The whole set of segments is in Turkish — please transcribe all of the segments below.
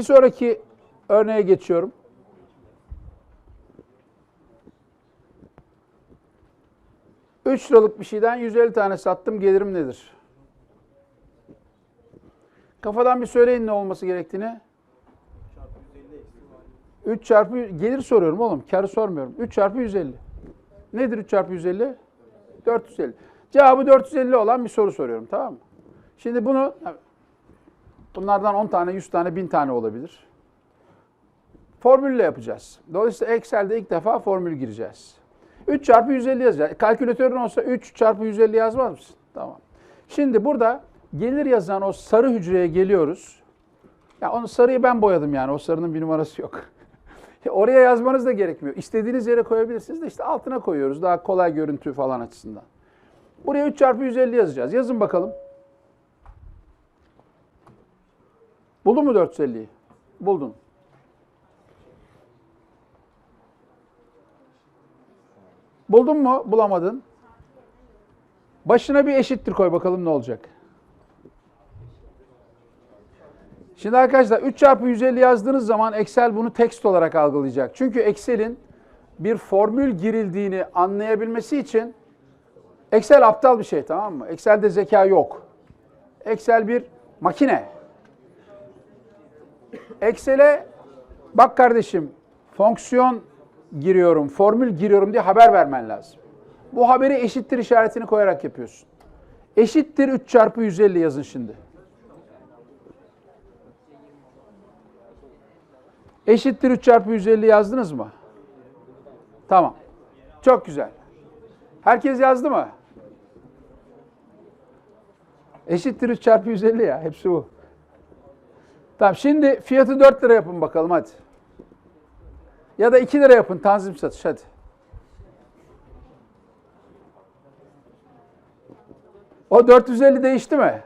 Bir sonraki örneğe geçiyorum. Üç liralık bir şeyden 150 tane sattım. Gelirim nedir? Kafadan bir söyleyin ne olması gerektiğini. 3 çarpı gelir soruyorum oğlum. Karı sormuyorum. 3 çarpı 150. Nedir 3 çarpı 150? 450. Cevabı 450 olan bir soru soruyorum tamam mı? Şimdi bunu bunlardan 10 tane, 100 tane, 1000 tane olabilir. Formülle yapacağız. Dolayısıyla Excel'de ilk defa formül gireceğiz. 3 çarpı 150 yazacağız. Kalkülatörün olsa 3 çarpı 150 yazmaz mısın? Tamam. Şimdi burada gelir yazan o sarı hücreye geliyoruz. Ya onu sarıyı ben boyadım yani. O sarının bir numarası yok. Oraya yazmanız da gerekmiyor. İstediğiniz yere koyabilirsiniz de işte altına koyuyoruz. Daha kolay görüntü falan açısından. Buraya 3 çarpı 150 yazacağız. Yazın bakalım. Buldun mu 450'yi? Buldun. Buldun mu? Bulamadın. Başına bir eşittir koy bakalım ne olacak. Şimdi arkadaşlar 3 çarpı 150 yazdığınız zaman Excel bunu tekst olarak algılayacak. Çünkü Excel'in bir formül girildiğini anlayabilmesi için Excel aptal bir şey tamam mı? Excel'de zeka yok. Excel bir makine. Excel'e bak kardeşim fonksiyon giriyorum, formül giriyorum diye haber vermen lazım. Bu haberi eşittir işaretini koyarak yapıyorsun. Eşittir 3 çarpı 150 yazın şimdi. Eşittir 3 çarpı 150 yazdınız mı? Tamam. Çok güzel. Herkes yazdı mı? Eşittir 3 çarpı 150 ya. Hepsi bu. Tamam şimdi fiyatı 4 lira yapın bakalım hadi. Ya da 2 lira yapın tanzim satış hadi. O 450 değişti mi?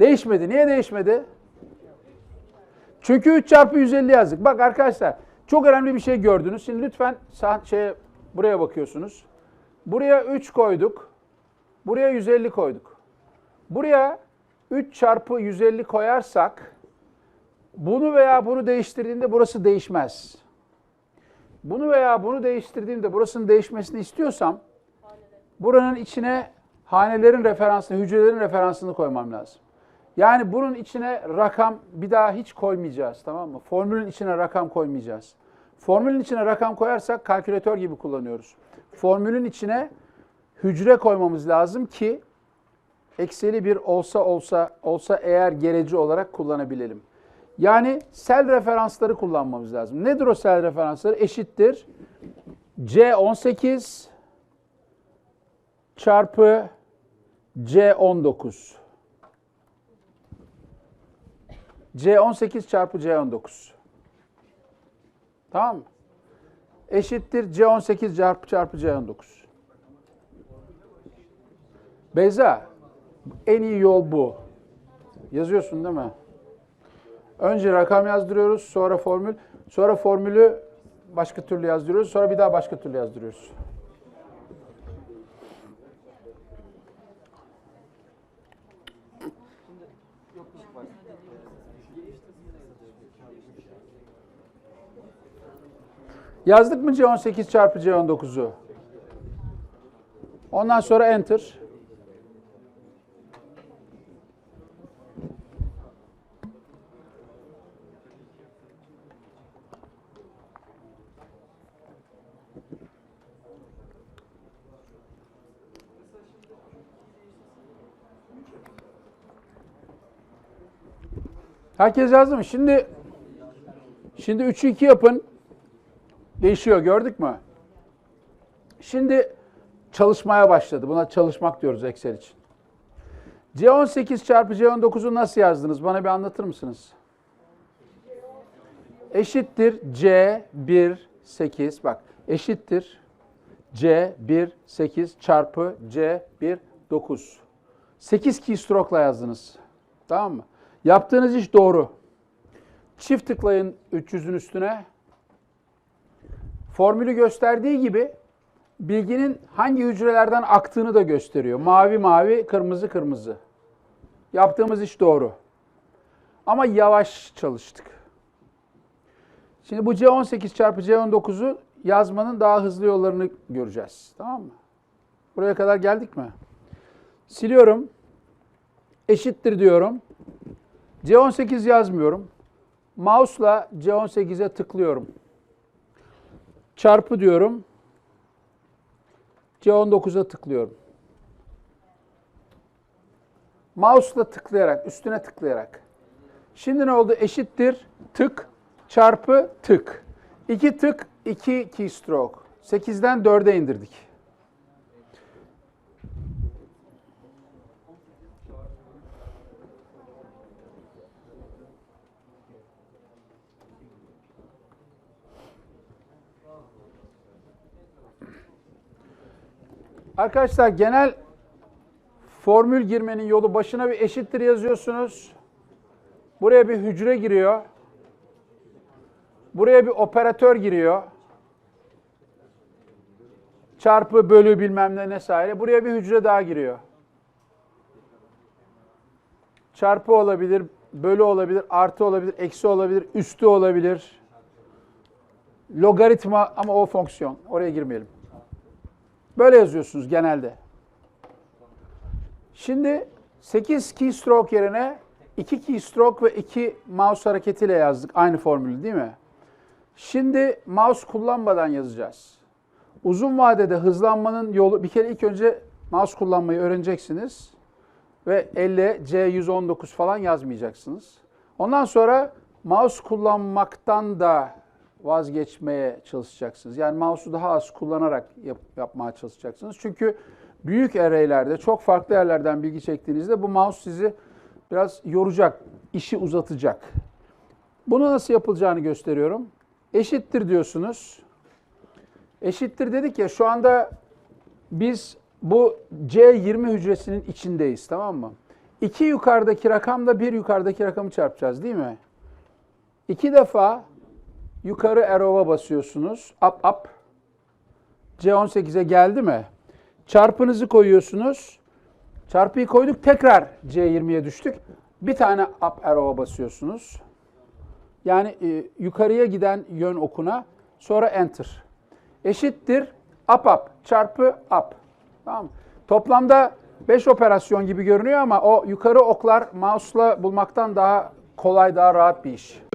Değişmedi. Niye değişmedi? Çünkü 3 çarpı 150 yazdık. Bak arkadaşlar çok önemli bir şey gördünüz. Şimdi lütfen şeye, buraya bakıyorsunuz. Buraya 3 koyduk. Buraya 150 koyduk. Buraya 3 çarpı 150 koyarsak bunu veya bunu değiştirdiğinde burası değişmez. Bunu veya bunu değiştirdiğimde burasının değişmesini istiyorsam buranın içine hanelerin referansını, hücrelerin referansını koymam lazım. Yani bunun içine rakam bir daha hiç koymayacağız tamam mı? Formülün içine rakam koymayacağız. Formülün içine rakam koyarsak kalkülatör gibi kullanıyoruz. Formülün içine hücre koymamız lazım ki ekseli bir olsa olsa olsa eğer gereci olarak kullanabilelim. Yani sel referansları kullanmamız lazım. Nedir o sel referansları? Eşittir. C18 çarpı C19. C18 çarpı C19. Tamam mı? Eşittir C18 çarpı çarpı C19. Beyza, en iyi yol bu. Yazıyorsun değil mi? Önce rakam yazdırıyoruz, sonra formül, sonra formülü başka türlü yazdırıyoruz, sonra bir daha başka türlü yazdırıyoruz. Yazdık mı C18 çarpı C19'u? Ondan sonra enter. Herkes yazdı mı? Şimdi şimdi 3'ü 2 yapın. Değişiyor gördük mü? Şimdi çalışmaya başladı. Buna çalışmak diyoruz Excel için. C18 çarpı C19'u nasıl yazdınız? Bana bir anlatır mısınız? Eşittir C1 8 bak eşittir C1 8 çarpı C1 9. 8 keystroke'la yazdınız. Tamam mı? Yaptığınız iş doğru. Çift tıklayın 300'ün üstüne. Formülü gösterdiği gibi bilginin hangi hücrelerden aktığını da gösteriyor. Mavi mavi, kırmızı kırmızı. Yaptığımız iş doğru. Ama yavaş çalıştık. Şimdi bu C18 çarpı C19'u yazmanın daha hızlı yollarını göreceğiz. Tamam mı? Buraya kadar geldik mi? Siliyorum. Eşittir diyorum. C18 yazmıyorum. Mouse'la C18'e tıklıyorum. Çarpı diyorum. C19'a tıklıyorum. Mouse'la tıklayarak, üstüne tıklayarak. Şimdi ne oldu? Eşittir tık çarpı tık. İki tık, iki keystroke. 8'den 4'e indirdik. Arkadaşlar genel formül girmenin yolu başına bir eşittir yazıyorsunuz. Buraya bir hücre giriyor. Buraya bir operatör giriyor. Çarpı, bölü bilmem ne vesaire. Buraya bir hücre daha giriyor. Çarpı olabilir, bölü olabilir, artı olabilir, eksi olabilir, üstü olabilir. Logaritma ama o fonksiyon. Oraya girmeyelim. Böyle yazıyorsunuz genelde. Şimdi 8 keystroke yerine 2 keystroke ve 2 mouse hareketiyle yazdık. Aynı formülü değil mi? Şimdi mouse kullanmadan yazacağız. Uzun vadede hızlanmanın yolu, bir kere ilk önce mouse kullanmayı öğreneceksiniz. Ve elle C119 falan yazmayacaksınız. Ondan sonra mouse kullanmaktan da vazgeçmeye çalışacaksınız. Yani mouse'u daha az kullanarak yap, yapmaya çalışacaksınız. Çünkü büyük array'lerde, çok farklı yerlerden bilgi çektiğinizde bu mouse sizi biraz yoracak, işi uzatacak. Bunu nasıl yapılacağını gösteriyorum. Eşittir diyorsunuz. Eşittir dedik ya şu anda biz bu C20 hücresinin içindeyiz tamam mı? İki yukarıdaki rakamla bir yukarıdaki rakamı çarpacağız değil mi? İki defa yukarı arrow'a basıyorsunuz. Up up. C18'e geldi mi? Çarpınızı koyuyorsunuz. Çarpıyı koyduk tekrar C20'ye düştük. Bir tane up arrow'a basıyorsunuz. Yani e, yukarıya giden yön okuna sonra enter. Eşittir up up çarpı up. Tamam mı? Toplamda 5 operasyon gibi görünüyor ama o yukarı oklar mouse'la bulmaktan daha kolay, daha rahat bir iş.